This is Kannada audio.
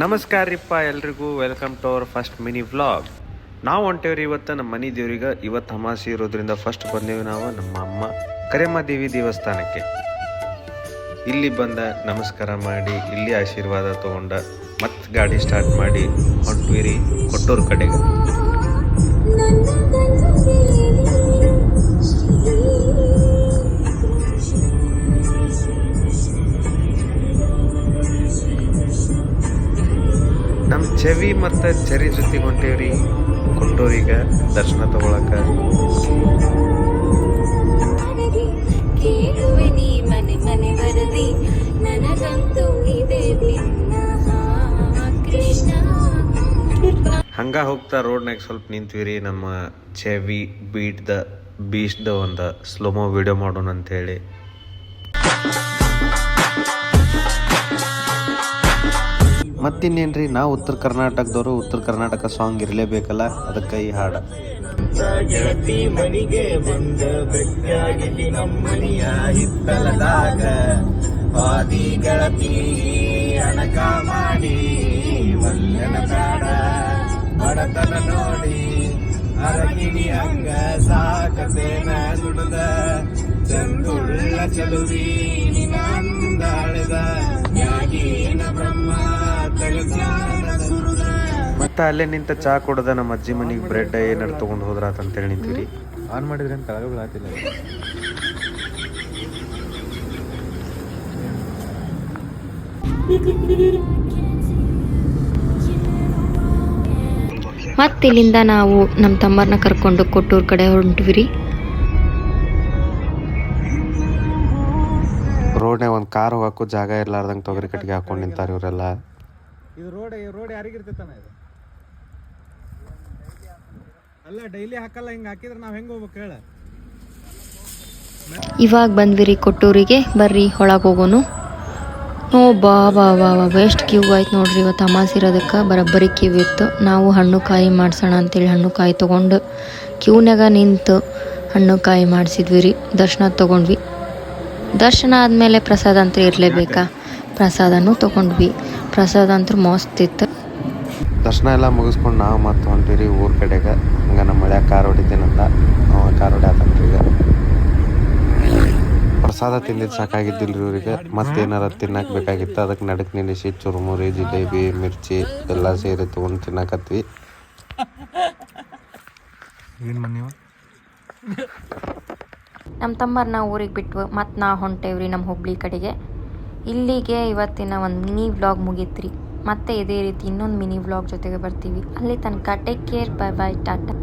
ನಮಸ್ಕಾರ ರೀಪ್ಪ ಎಲ್ರಿಗೂ. Welcome to our first mini vlog ನಾವು ಹೊಂಟೇವ್ರಿ ಇವತ್ತು ನಮ್ಮ ಮನೆ ದೇವ್ರಿಗೆ. ಇವತ್ತು ಅಮಾಸಿ ಇರೋದ್ರಿಂದ ಫಸ್ಟ್ ಬಂದೇವಿ ನಾವು ನಮ್ಮ ಅಮ್ಮ ಕರೆಮ್ಮ ದೇವಿ ದೇವಸ್ಥಾನಕ್ಕೆ. ಇಲ್ಲಿ ಬಂದ ನಮಸ್ಕಾರ ಮಾಡಿ, ಇಲ್ಲಿ ಆಶೀರ್ವಾದ ತಗೊಂಡ ಮತ್ತೆ ಗಾಡಿ ಸ್ಟಾರ್ಟ್ ಮಾಡಿ ಹೊಂಟ್ವಿರಿ ಕೊಟ್ಟೂರು ಕಡೆಗೆ. ಚೆವಿ ಮತ್ತು ಚರಿ ಜೊತೆ ಹೊಂಟೇವ್ರಿ. ಕುಂಟೂರಿಗೆ ದರ್ಶನ ತಗೊಳಕ. ಮನದಿ ಕೇಳುವೆ ನೀ ಮನೆ ಮನೆ ಬರದಿ ನನಗಂತೂ ಇದೆ ನಿನ್ನ ಕೃಷ್ಣ ಹಂಗ ಹೋಗ್ತಾ ರೋಡ್ನಾಗ ಸ್ವಲ್ಪ ನಿಂತ್ವಿರಿ ನಮ್ಮ ಚೆವಿ ಬೀಟ್ದ ಬೀಚ್ದ ಒಂದು ಸ್ಲೋಮೋ ವಿಡಿಯೋ ಮಾಡೋಣ ಅಂತ ಹೇಳಿ ಮತ್ತಿನ್ನೇನ್ರಿ ನಾವು ಉತ್ತರ ಕರ್ನಾಟಕದವರು ಉತ್ತರ ಕರ್ನಾಟಕ ಸಾಂಗ್ ಇರಲೇಬೇಕಲ್ಲ, ಅದಕ್ಕೆ ಈ ಹಾಡು. ಮನಿಗೆ ಬಂದ ನಮ್ಮನಿಯ ಹಿತ್ತಲದಾಗ ಗೆಳತಿ ಅಣಕ ಅಂಗ ಚಂದುಳ್ಳ ಚಲುವಿ ಮತ್ತೆ ಅಲ್ಲೇ ನಿಂತ ಚಾ ಕೊಡದ ನಮ್ಮ ಅಜ್ಜಿ ಮನೆಗೆ ಬ್ರೆಡ್ ಏನಾರು ತೊಗೊಂಡು ಅಂತ ಅಂತೇಳಿ ನಿಂತೀರಿ ಆನ್ ಮಾಡಿದ್ರೆ ಅಂತ ಆತಿಲ್ಲ ಮತ್ತೆ ಇಲ್ಲಿಂದ ನಾವು ನಮ್ಮ ತಮ್ಮರನ್ನ ಕರ್ಕೊಂಡು ಕೊಟ್ಟೂರ್ ಕಡೆ ಹೊಂಟ್ವಿರಿ ರೋಡ್ನಾಗ ಒಂದು ಕಾರ್ ಹೋಗಕ್ಕೂ ಜಾಗ ಇರ್ಲಾರ್ದಂಗೆ ತೊಗರಿ ಕಟ್ಟಿಗೆ ಹಾಕೊಂಡು ನಿಂತಾರೆ ಇವರೆಲ್ಲ. ಇದು ರೋಡ್ ರೋಡ್ ಯಾರಿಗೆ ಇರ್ತೈತನ ಇದು? ಅಲ್ಲ ಡೈಲಿ ಹಾಕಲ್ಲ ಹಾಕಿದ್ರೆ ನಾವು ಹೆಂಗೆ ಹೋಗ್ಬೇಕು ಹೇಳ. ಇವಾಗ ಬಂದ್ವಿರಿ ಕೊಟ್ಟೂರಿಗೆ, ಬರ್ರಿ ಒಳಗೆ ಹೋಗೋನು. ಓ, ಬಾ ಬಾ ಬಾ ಬಾ ಎಷ್ಟು ಕ್ಯೂ ಆಯ್ತು ನೋಡ್ರಿ ಇವತ್ತು ಅಮಾಸ್ ಇರೋದಕ್ಕೆ, ಬರೋಬ್ಬರಿ ಕ್ಯೂ ಇತ್ತು. ನಾವು ಹಣ್ಣು ಕಾಯಿ ಮಾಡ್ಸೋಣ ಅಂತೇಳಿ ಹಣ್ಣು ಕಾಯಿ ತೊಗೊಂಡು ಕ್ಯೂನಾಗ ನಿಂತು ಹಣ್ಣು ಕಾಯಿ ಮಾಡಿಸಿದ್ವಿ ರೀ ದರ್ಶನ ತೊಗೊಂಡ್ವಿ. ದರ್ಶನ ಆದಮೇಲೆ ಪ್ರಸಾದ ಅಂತೂ ಇರಲೇಬೇಕಾ? ಪ್ರಸಾದನೂ ತೊಗೊಂಡ್ವಿ. ಪ್ರಸಾದ ಅಂತೂ ಮಸ್ತ್ ಇತ್ತು. ದರ್ಶನ ಎಲ್ಲ ಮುಗಿಸ್ಕೊಂಡು ನಾವು ಮತ್ತೆ ಹೊಂಟಿರಿ ಊರ ಕಡೆಗೆ. ಹಂಗೆ ನಮ್ಮ ಮಳೆ ಕಾರ್ ಹೊಡಿತೀನಂತ. ಅವ ಕಾರ್ ಹೊಡ್ಯಾತನ್ರಿ ಈಗ. ಪ್ರಸಾದ ತಿಂದಿದ್ದು ಸಾಕಾಗಿದ್ದಿಲ್ಲ ರೀ ಇವರಿಗೆ ಮತ್ತೇನಾರ ತಿನ್ನಕ್ಕೆ ಬೇಕಾಗಿತ್ತು. ಅದಕ್ಕೆ ನಡಕ್ ನಿಲ್ಲಿಸಿ ಚುರುಮುರಿ ಜಿಲೇಬಿ ಮಿರ್ಚಿ ಎಲ್ಲ ಸೇರಿ ತೊಗೊಂಡು ತಿನ್ನಕತ್ವಿ ಏನು ಮನೆ ನಮ್ಮ ತಮ್ಮರನ್ನ ಊರಿಗೆ ಬಿಟ್ವು ಮತ್ತು ನಾ ಹೊಂಟೇವ್ರಿ ನಮ್ಮ ಹುಬ್ಳಿ ಕಡೆಗೆ. ಇಲ್ಲಿಗೆ ಇವತ್ತಿನ ಒಂದು ಮಿನಿ ವ್ಲಾಗ್ ಮುಗೀತ್ರಿ. ಮತ್ತೆ ಇದೇ ರೀತಿ ಇನ್ನೊಂದು ಮಿನಿ ವ್ಲಾಗ್ ಜೊತೆಗೆ ಬರ್ತೀವಿ. ಅಲ್ಲಿ ತನಕ take care bye bye Tata